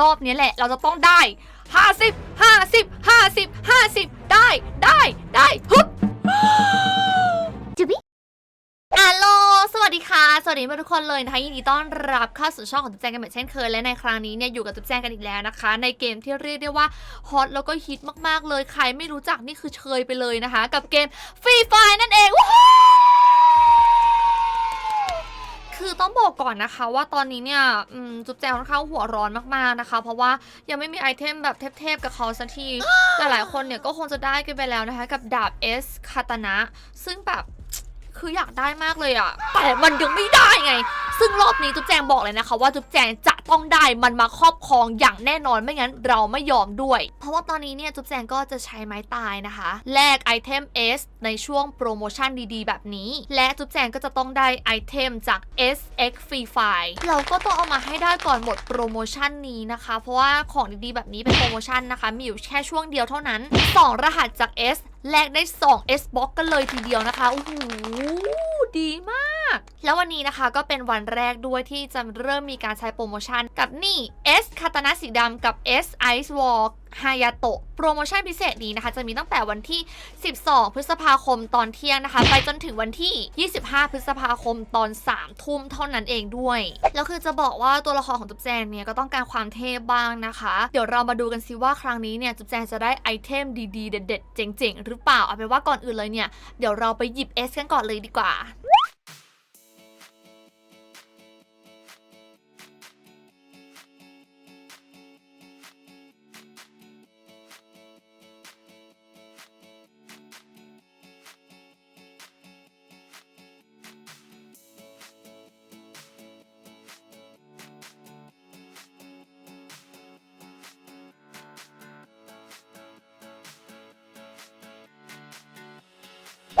รอบนี้แหละเราจะต้องได้ 50 50 50 50 ได้ได้ได้ฮึบจุบิอัลโหลสวัสดีค่ะ สวัสดีทุกคนเลยนะคะยินดีต้อนรับเข้าสู่ช่องของจุ๊บแจงกันเหมือนเช่นเคยและในครั้งนี้เนี่ยอยู่กับจุ๊บแจงกันอีกแล้วนะคะ ในเกมที่เรียกได้ว่าฮอตแล้วก็ฮิตมากๆเลยใครไม่รู้จักนี่คือเชยไปเลยนะคะ กับเกมฟรีไฟนั่นเองว้าว คือต้องบอกก่อนนะคะว่าตอนนี้เนี่ยจุ๊บแจงค่อนข้างหัวร้อนมากๆนะคะ เพราะว่ายังไม่มีไอเทมแบบเทพๆกับเขาสักทีหลายๆคนเนี่ยก็คงจะได้กันไปแล้วนะคะ กับดาบเอสคาตนะ ซึ่งแบบคืออยากได้มากเลยอะแต่มันยังไม่ได้ไงซึ่งรอบนี้จุ๊บแจงบอกเลยนะคะว่าจุ๊บแจงจะต้องได้มันมาครอบครองอย่างแน่นอนไม่งั้นเราไม่ยอมด้วย เพราะว่าตอนนี้เนี่ยจุ๊บแจงก็จะใช้ไม้ตายนะคะแลกไอเทม S ในช่วงโปรโมชั่นดีๆ แบบนี้ และจุ๊บแจงก็จะต้องได้ไอเทมจาก SX Free Fire เราก็ต้องเอามาให้ได้ก่อนหมดโปรโมชั่นนี้นะคะ เพราะว่าของดีๆ แบบนี้เป็นโปรโมชั่นนะคะ มีอยู่แค่ช่วงเดียวเท่านั้น 2 รหัสจาก S แลกได้ 2 S Box กันเลยทีเดียวนะคะโอ้โหดีมาก แล้ววันนี้นะคะก็เป็นวันแรกด้วยที่จะเริ่มมีการใช้โปรโมชั่นกับนี่ S คาตานะสีดำกับ S Ice Wall ฮายาโตะโปรโมชั่นพิเศษนี้นะคะ จะมีตั้งแต่วันที่ 12 พฤษภาคมตอนเที่ยงนะคะ ไปจนถึงวันที่ 25 พฤษภาคมตอน 3 ทุ่มเท่านั้นเองด้วย แล้วคือจะบอกว่าตัวละครของจุ๊บแจงเนี่ยก็ต้องการความเทพบ้างนะคะ เดี๋ยวเรามาดูกันสิว่าครั้งนี้เนี่ยจุ๊บแจงจะได้ไอเทมดีๆ เด็ดๆ เจ๋งๆ หรือเปล่า เอาเป็นว่าก่อนอื่นเลยเนี่ย เดี๋ยวเราไปหยิบ S กันก่อนเลยดีกว่า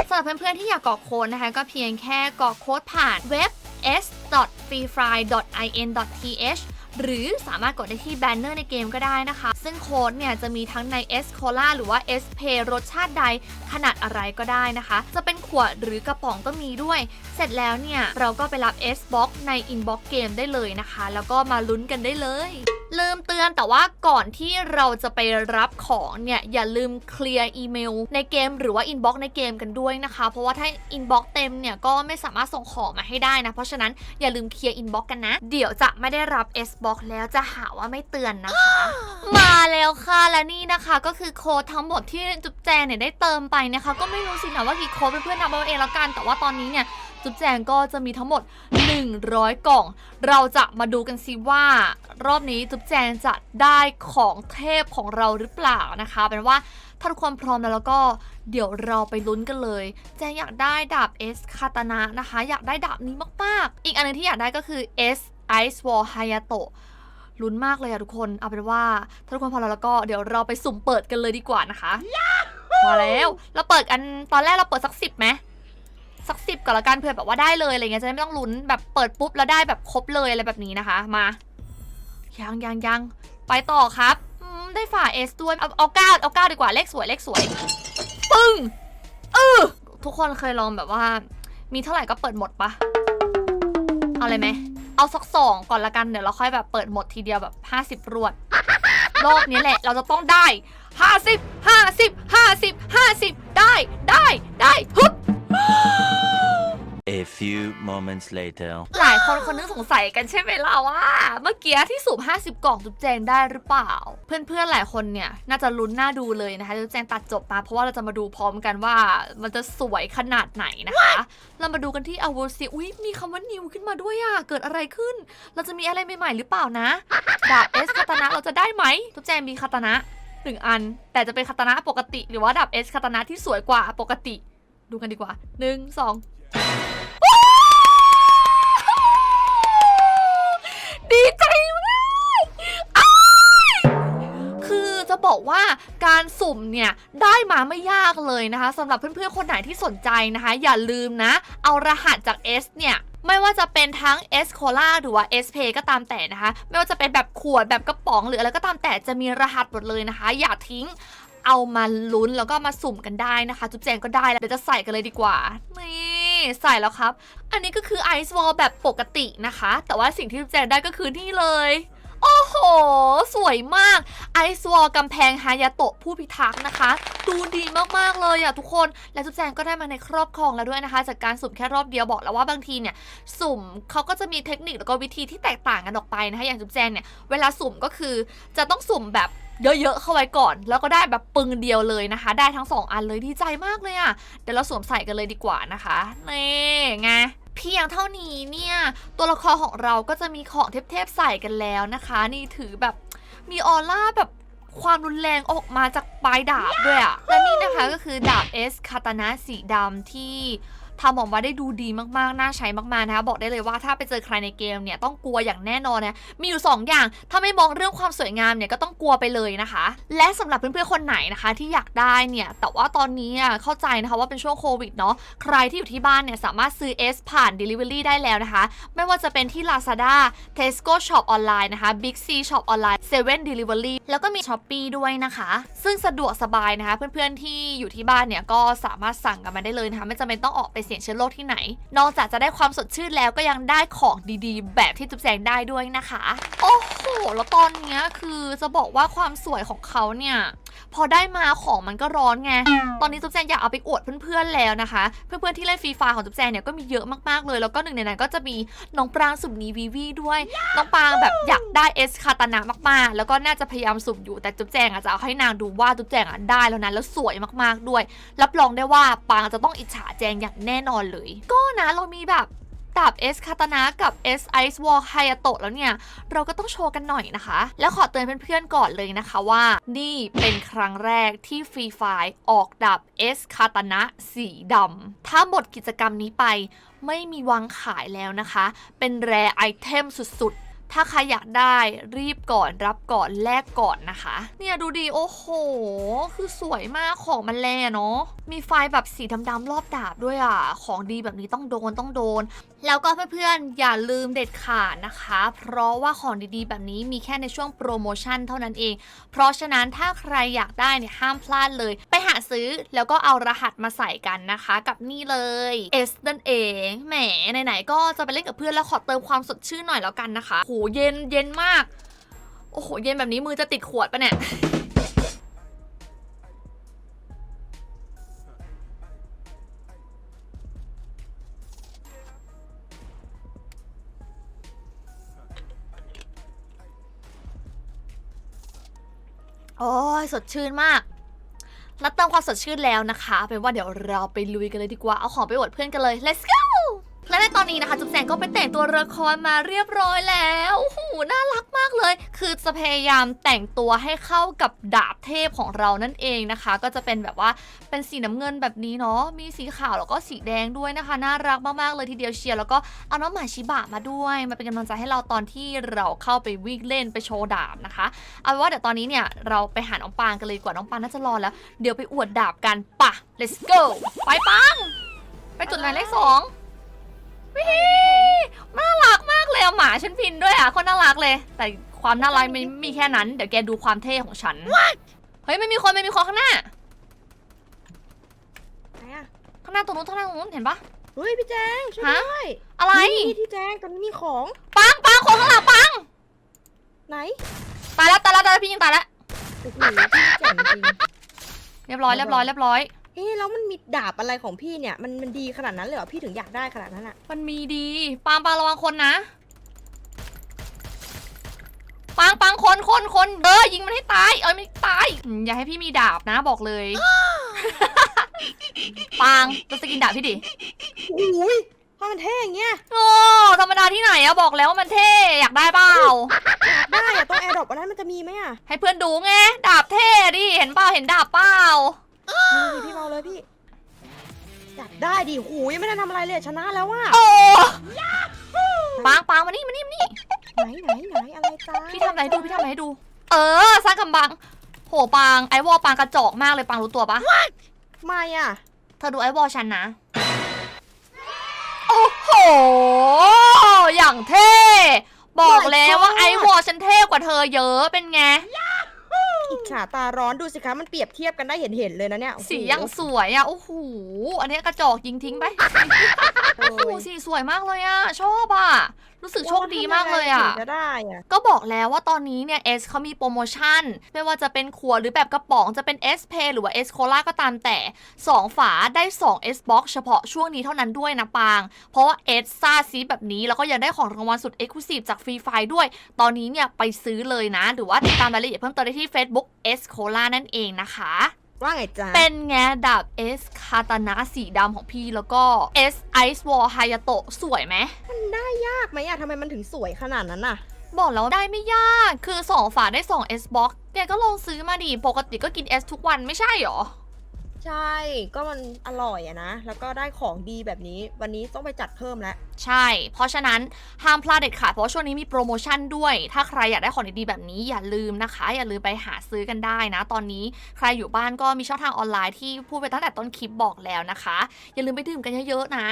สำหรับเพื่อนๆที่อยากกรอกโค้ดนะคะ ก็เพียงแค่กรอกโค้ดผ่านเว็บ s.freefly.in.th หรือสามารถกดได้ที่แบนเนอร์ในเกมก็ได้นะคะ ซึ่งโค้ดเนี่ยจะมีทั้งใน S Cola หรือว่า S Pay รสชาติใดขนาดอะไรก็ได้นะคะ จะเป็นขวดหรือกระป๋องก็มีด้วย เสร็จแล้วเนี่ย เราก็ไปรับ S Box ใน Inbox เกมได้เลยนะคะ แล้วก็มาลุ้นกันได้เลย ลืมเตือนแต่ว่าก่อนที่เราจะไปรับของเนี่ยอย่าลืมเคลียร์อีเมลในเกมหรือว่าอินบ็อกซ์ในเกมกันด้วยนะคะ เพราะว่าถ้าอินบ็อกซ์เต็มเนี่ยก็ไม่สามารถส่งของมาให้ได้นะ เพราะฉะนั้นอย่าลืมเคลียร์อินบ็อกซ์กันนะ เดี๋ยวจะไม่ได้รับ S box แล้วจะหาว่าไม่เตือนนะคะ มาแล้วค่ะและนี่นะคะก็คือโค้ดทั้งหมดที่จุ๊บแจงเนี่ยได้เติมไปนะคะ ก็ไม่รู้สินะว่ากี่โค้ดเพื่อนๆทำเอาเองแล้วกัน แต่ว่าตอนนี้เนี่ย จุ๊บแจงก็จะมีทั้งหมด 100 กล่อง เราจะมาดูกันสิว่า รอบนี้จุ๊บแจงจะได้ของเทพของเราหรือเปล่านะคะเป็นว่าถ้าทุกคนพร้อมแล้วแล้วก็เดี๋ยวเราไปลุ้นกันเลย แจงอยากได้ดาบ S คาตานะนะคะ อยากได้ดาบนี้มากๆ อีกอันหนึงที่อยากได้ก็คือ S Ice Wall Hayato ลุ้นมากเลยอะทุกคน เอาเป็นว่าถ้าทุกคนพร้อมแล้วแล้วก็เดี๋ยวเราไปสุ่มเปิดกันเลยดีกว่านะคะมาแล้ว เราเปิดกันตอนแรกเราเปิดสักสิบไหม สักสิบก่อนละกันเผื่อแบบว่าได้เลยอะไรเงี้ยจะได้ไม่ต้องลุ้นแบบเปิดปุ๊บแล้วได้แบบครบเลยอะไรแบบนี้นะคะมายังยังยังไปต่อครับได้ฝ่าเอสด้วยเอาเอาเก้าเอาเก้าดีกว่าเลขสวยเลขสวยปึ้งเออทุกคนเคยลองแบบว่า มีเท่าไหร่ก็เปิดหมดปะเอาเลยไหมเอาสักสองก่อนละกันเดี๋ยวเราค่อยแบบเปิดหมดทีเดียวแบบห้าสิบรวดรอบนี้แหละเราจะต้องได้ห้าสิบห้าสิบห้าสิบห้าสิบได้ได้ได้ฮึบ A few moments later. หลายคนคนนึกสงสัยกันใช่ไหมล่ะว่า เมื่อกี้ที่สูบ 50 กล่องจุ๊บแจงได้หรือเปล่า เพื่อนๆ หลายคนเนี่ย น่าจะลุ้นหน่าดูเลยนะคะจุ๊บแจงตัดจบมา เพราะว่าเราจะมาดูพร้อมกันว่า มันจะสวยขนาดไหนนะคะ เรามาดูกันที่อ w ว r ซีอุ้ยมีคำว่านิวขึ้นมาด้วยอะเกิดอะไรขึ้น เราจะมีอะไรใหม่ๆหรือเปล่านะดาบเอสคาตนะเราจะได้ไหมจุ๊บแจงมีคาตนะหนึ่งอัน แต่จะเป็นคาตนะปกติ หรือว่าดาบเอสคาตนะที่สวยกว่าปกติ ดูกันดีกว่าหนึ่งสอง ดีใจมากอ้ายคือจะบอกว่าการสุ่มเนี่ย ได้มาไม่ยากเลยนะคะสำหรับเพื่อนๆ คนไหนที่สนใจนะคะ อย่าลืมนะ เอารหัสจาก S เนี่ย ไม่ว่าจะเป็นทั้ง S Cola หรือว่า S Pay ก็ตามแต่นะคะ ไม่ว่าจะเป็นแบบขวดแบบกระป๋องหรืออะไรก็ตามแต่จะมีรหัสหมดเลยนะคะ อย่าทิ้งเอามาลุ้นแล้วก็มาสุ่มกันได้นะคะ จุ๊บแจงก็ได้แล้วเดี๋ยวจะใส่กันเลยดีกว่านี่ ใส่แล้วครับ อันนี้ก็คือไอซ์วอลแบบปกตินะคะ แต่ว่าสิ่งที่จุ๊บแจงได้ก็คือนี่เลย โอ้โห สวยมากไอซ์วอลกำแพงฮายาโตะผู้พิทักษ์นะคะ ดูดีมากๆเลยอะทุกคน และจุ๊บแจงก็ได้มาในครอบครองแล้วด้วยนะคะ จากการสุ่มแค่รอบเดียวบอกแล้วว่าบางทีเนี่ย สุ่มเขาก็จะมีเทคนิคแล้วก็วิธีที่แตกต่างกันออกไปนะคะ อย่างจุ๊บแจงเนี่ยเวลาสุ่มก็คือจะต้องสุ่มแบบ เยอะๆเข้าไว้ก่อน แล้วก็ได้แบบปึงเดียวเลยนะคะ ได้ทั้งสองอันเลยดีใจมากเลยอะเดี๋ยวเราสวมใส่กันเลยดีกว่านะคะนี่ไงเพียงเท่านี้เนี่ยตัวละครของเราก็จะมีของเทพๆใส่กันแล้วนะคะ นี่ถือแบบมีออร่าแบบความรุนแรงออกมาจากปลายดาบด้วยอะและนี่นะคะก็คือดาบเอสคาตานะสีดำที่ ทำออกมาได้ดูดีมากๆ น่าใช้มากๆนะคะบอกได้เลยว่าถ้าไปเจอใครในเกมเนี่ยต้องกลัวอย่างแน่นอนนะมีอยู่ 2 อย่าง ถ้าไม่มองเรื่องความสวยงามเนี่ยก็ต้องกลัวไปเลยนะคะ และสำหรับเพื่อนๆคนไหนนะคะ ที่อยากได้เนี่ยแต่ว่าตอนนี้อะเข้าใจนะคะว่าเป็นช่วงโควิดเนาะใครที่อยู่ที่บ้านเนี่ยสามารถซื้อ S ผ่าน Delivery ได้แล้วนะคะ ไม่ว่าจะเป็นที่ Lazada Tesco Shop ออนไลน์นะคะ Big C Shop ออนไลน์7 Delivery แล้วก็มี Shopee ด้วยนะคะ ซึ่งสะดวกสบายนะคะ เพื่อนๆที่อยู่ที่บ้านเนี่ยก็สามารถสั่งกันมาได้เลยนะคะไม่จำเป็นต้องออกไปเสี่ยงเชื้อโรคที่ไหน นอกจากจะได้ความสดชื่นแล้วก็ยังได้ของดีๆ แบบที่จุ๊บแจงได้ด้วยนะคะ โอ้โห แล้วตอนเนี้ยคือจะบอกว่าความสวยของเขาเนี่ย พอได้มาของมันก็ร้อนไง ตอนนี้จุ๊บแจงอยากเอาไปอวดเพื่อนๆแล้วนะคะ เพื่อนๆที่เล่นฟรีไฟของจุ๊บแจงเนี่ยก็มีเยอะมากๆเลย แล้วก็หนึ่งในนั้นก็จะมีน้องปรางสุ่มนีวีวีด้วย น้องปรางแบบอยากได้เอสคาตานามากๆ แล้วก็น่าจะพยายามสุ่มอยู่ แต่จุ๊บแจงอาจจะเอาให้นางดูว่าจุ๊บแจงอะได้แล้วนะ แล้วสวยมากๆด้วย รับรองได้ว่าปางจะต้องอิจฉาแจงอย่างแน่นอนเลย ก็นะเรามีแบบ ดาบ S คาตานะกับ S Ice Wall ไฮยโตะแล้วเนี่ย เราก็ต้องโชว์กันหน่อยนะคะ แล้วขอเตือนเพื่อนๆก่อนเลยนะคะว่า นี่เป็นครั้งแรกที่ฟรีไฟออกดาบ S คาตานะสีดำถ้าหมดกิจกรรมนี้ไปไม่มีวางขายแล้วนะคะ เป็นแรไอเทมสุดๆ ถ้าใครอยากได้รีบก่อนรับก่อนแลกก่อนนะคะ เนี่ยดูดีโอ้โห คือสวยมากของมันแลเนาะมีไฟแบบสีดำๆรอบดาบด้วยอะ ของดีแบบนี้ต้องโดนต้องโดน แล้วก็เพื่อนๆอย่าลืมเด็ดขาดนะคะ เพราะว่าของดีๆ แบบนี้มีแค่ในช่วงโปรโมชั่นเท่านั้นเอง เพราะฉะนั้นถ้าใครอยากได้เนี่ยห้ามพลาดเลย ไปหาซื้อแล้วก็เอารหัสมาใส่กันนะคะ กับนี่เลย S นั่นเองแหมไหนๆก็จะไปเล่นกับเพื่อนแล้วขอเติมความสดชื่นหน่อยแล้วกันนะคะโหเย็นเย็นมาก โอ้โห เย็นแบบนี้มือจะติดขวดปะเนี่ย โอ้ยสดชื่นมากแล้วเติมความสดชื่นแล้วนะคะ เป็นว่าเดี๋ยวเราไปลุยกันเลยดีกว่า เอาของไปอวดเพื่อนกันเลย let's go และในตอนนี้นะคะ จุ๊บแจงก็ไปแต่งตัวละครมาเรียบร้อยแล้วโอ้โหน่ารักมากเลย คือจะพยายามแต่งตัวให้เข้ากับดาบเทพของเรานั่นเองนะคะ ก็จะเป็นแบบว่าเป็นสีน้ำเงินแบบนี้เนาะ มีสีขาวแล้วก็สีแดงด้วยนะคะ น่ารักมากๆเลยทีเดียวเชียร์ แล้วก็เอาน้องหมาชิบะมาด้วย มาเป็นกำลังใจให้เราตอนที่เราเข้าไปวิ่งเล่นไปโชว์ดาบนะคะ เอาว่าเดี๋ยวตอนนี้เนี่ยเราไปหาน้องปางกันเลยกว่าน้องปางน่าจะรอแล้ว เดี๋ยวไปอวดดาบกันปะ let's go ไปปังไปจุดหมายเลขสอง วิน่ารักมากเลยอะหมาฉันพินด้วยอะคนน่ารักเลย แต่ความน่ารักไม่มีแค่นั้น เดี๋ยวแกดูความเท่ของฉัน เฮ้ยไม่มีคนไม่มีคนข้างหน้า ไหนอะข้างหน้าตรงนู้นข้างหน้าตรงนู้นเห็นปะ เฮ้ยพี่แจงช่วยฮะ ด้วยอะไร นี่พี่แจงตอนนี้มีของปังปังคนข้างหลังปัง ไหนตายแล้วตายแล้วตายแล้วพี่ยิงตายแล้ว โอ้โหพี่เจ๋งจริง เรียบร้อยเรียบร้อยเรียบร้อย เอ๊ะแล้วมันมีดาบอะไรของพี่เนี่ย มันมันดีขนาดนั้นเลยเหรอพี่ถึงอยากได้ขนาดนั้นอะมันมีดีปังปังระวังคนนะปังปังคนคนคนเออยิงมันให้ตายเอ้ยไม่ตายอืมอย่าให้พี่มีดาบนะบอกเลยปังจะสกินดาบพี่ดิโอ้ยทำไมมันเท่อย่างเงี้ยโอ้ธรรมดาที่ไหนอะบอกแล้วว่ามันเท่อยากได้เปล่าได้อะต้องแอร์ดรอปอันนั้นมันจะมีไหมอะให้เพื่อนดูไงดาบเท่ดิเห็นเปล่าเห็นดาบเปล่า นี่สิพี่เมาเลยพี่อยากได้ดิโอ้ยยังไม่ได้ทำอะไรเลยชนะแล้วว่ะโอ้ปังปังมานี่มานี่มานี่ไหนไหนไหนอะไรจ้าพี่ทำอะไรให้ดูพี่ทำอะไรให้ดู เออสร้างกำบัง โหปังไอวอลปังกระจอกมากเลยปังรู้ตัวปะไม่อะเธอดูไอวอลฉันนะโอ้โหอย่างเท่ บอกแล้วว่าไอวอลฉันเท่กว่าเธอเยอะเป็นไง อิจฉาตาร้อนดูสิคะมันเปรียบเทียบกันได้เห็นเห็นๆเลยนะเนี่ยโอ้โหสียังสวยอะ โอ้โห อันนี้กระจอกยิงทิ้งไป โอ้โอ้โหยสีสวยมากเลยอะ ชอบอะ รู้สึกโชคดีมากเลยอะว่าทำงไงถึงจะได้อะก็บอกแล้วว่าตอนนี้เนี่ย S เขามีโปรโมชั่น ไม่ว่าจะเป็นขวดหรือแบบกระป๋องจะเป็น S Pay หรือว่า S Cola ก็ตามแต่ 2 ฝาได้ 2 S Box เฉพาะช่วงนี้เท่านั้นด้วยนะปาง เพราะว่า S ซ่าซีแบบนี้แล้วก็ยังได้ของรางวัลสุด Exclusive จากฟรีไฟด้วย ตอนนี้เนี่ยไปซื้อเลยนะ หรือว่าติดตามรายละเอียดเพิ่มเติมได้ที่ Facebook S Cola นั่นเองนะคะ ว่าไงจ๊ะ เป็นไงดาบ S คาตานะสีดำของพี่แล้วก็ S Ice Wall Hayato สวยไหม มันได้ยากไหมอะทำไมมันถึงสวยขนาดนั้นน่ะบอกแล้วได้ไม่ยาก คือ 2 ฝาได้ 2 S box แกก็ลองซื้อมาดิ ปกติก็กิน S ทุกวันไม่ใช่หรอ ใช่ ก็มันอร่อยอะนะ แล้วก็ได้ของดีแบบนี้ วันนี้ต้องไปจัดเพิ่มแล้ว ใช่ เพราะฉะนั้นห้ามพลาดเด็ดขาดเพราะว่าช่วงนี้มีโปรโมชั่นด้วย ถ้าใครอยากได้ของดีๆแบบนี้อย่าลืมนะคะ อย่าลืมไปหาซื้อกันได้นะ ตอนนี้ใครอยู่บ้านก็มีช่องทางออนไลน์ที่พูดไปตั้งแต่ต้นคลิปบอกแล้วนะคะ อย่าลืมไปดื่มกันเยอะๆนะ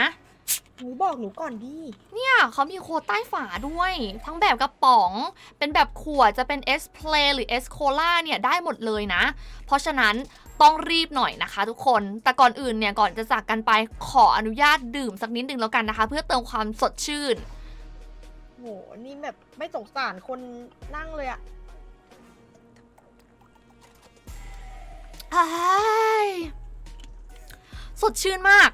หนูบอกหนูก่อนดิ เนี่ยเขามีโค้ดใต้ฝาด้วย ทั้งแบบกระป๋อง เป็นแบบขวดจะเป็น S Play หรือ S Cola เนี่ยได้หมดเลยนะ เพราะฉะนั้น ต้องรีบหน่อยนะคะ ทุกคน แต่ก่อนอื่นเนี่ยก่อนจะจากกันไปขออนุญาตดื่มสักนิดนึงแล้วกันนะคะ เพื่อเติมความสดชื่น โห นี่แบบไม่สงสารคนนั่งเลยอะอ้ายสดชื่นมาก